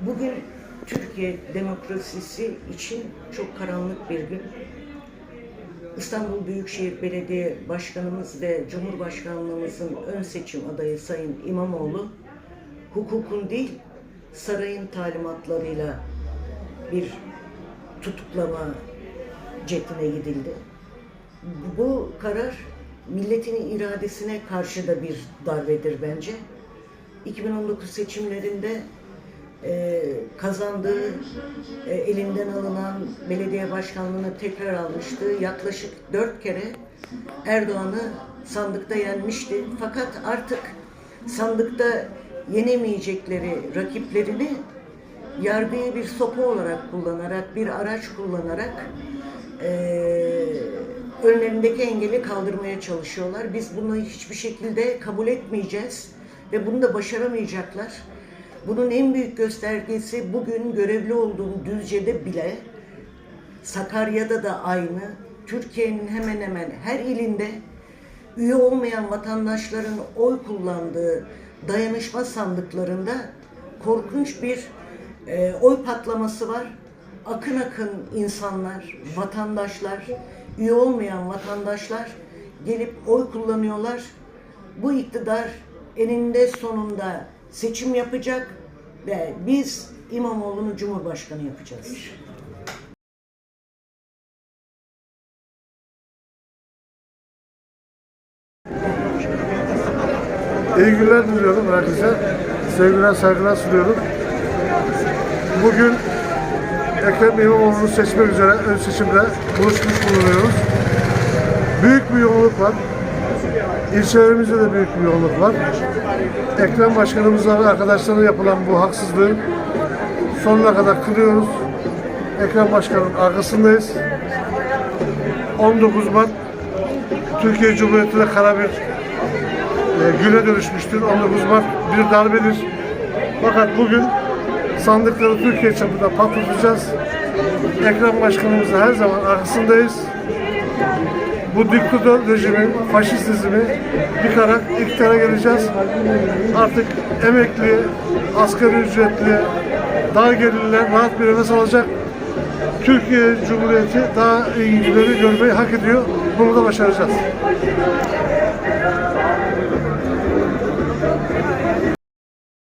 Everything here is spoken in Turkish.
Bugün Türkiye demokrasisi için çok karanlık bir gün. İstanbul Büyükşehir Belediye Başkanımız ve Cumhurbaşkanlığımızın ön seçim adayı Sayın İmamoğlu hukukun değil sarayın talimatlarıyla bir tutuklama cephine gidildi. Bu karar milletin iradesine karşı da bir darbedir bence. 2019 seçimlerinde e, kazandığı, e, elinden alınan belediye başkanlığını tekrar almıştı. Yaklaşık dört kere Erdoğan'ı sandıkta yenmişti. Fakat artık sandıkta yenemeyecekleri rakiplerini yargıyı bir sopa olarak kullanarak, bir araç kullanarak e, önlerindeki engeli kaldırmaya çalışıyorlar. Biz bunu hiçbir şekilde kabul etmeyeceğiz ve bunu da başaramayacaklar. Bunun en büyük göstergesi bugün görevli olduğum Düzce'de bile Sakarya'da da aynı. Türkiye'nin hemen hemen her ilinde üye olmayan vatandaşların oy kullandığı dayanışma sandıklarında korkunç bir e, oy patlaması var. Akın akın insanlar, vatandaşlar, üye olmayan vatandaşlar gelip oy kullanıyorlar. Bu iktidar eninde sonunda seçim yapacak ve biz İmamoğlu'nu Cumhurbaşkanı yapacağız. İyi günler diliyorum herkese. Sevgiler, saygılar sunuyorum. Bugün Ekrem İmamoğlu'nu seçmek üzere ön seçimde buluşmuş bulunuyoruz. Büyük bir yoğunluk var. İlçelerimizde de büyük bir yoğunluk var. Ekrem Başkanımızla ve arkadaşlarına yapılan bu haksızlığı sonuna kadar kınıyoruz. Ekrem Başkan'ın arkasındayız. 19 Mart Türkiye Cumhuriyeti'ne kara bir e, güne dönüşmüştür. 19 Mart bir darbedir. Fakat bugün sandıkları Türkiye çapında patlatacağız. Ekrem Başkanımızın her zaman arkasındayız. Bu diktatör rejimi, faşistizmi yıkarak iktidara geleceğiz. Artık emekli, asgari ücretli, dar gelirliler rahat bir nefes alacak. Türkiye Cumhuriyeti daha iyi günleri görmeyi hak ediyor. Bunu da başaracağız.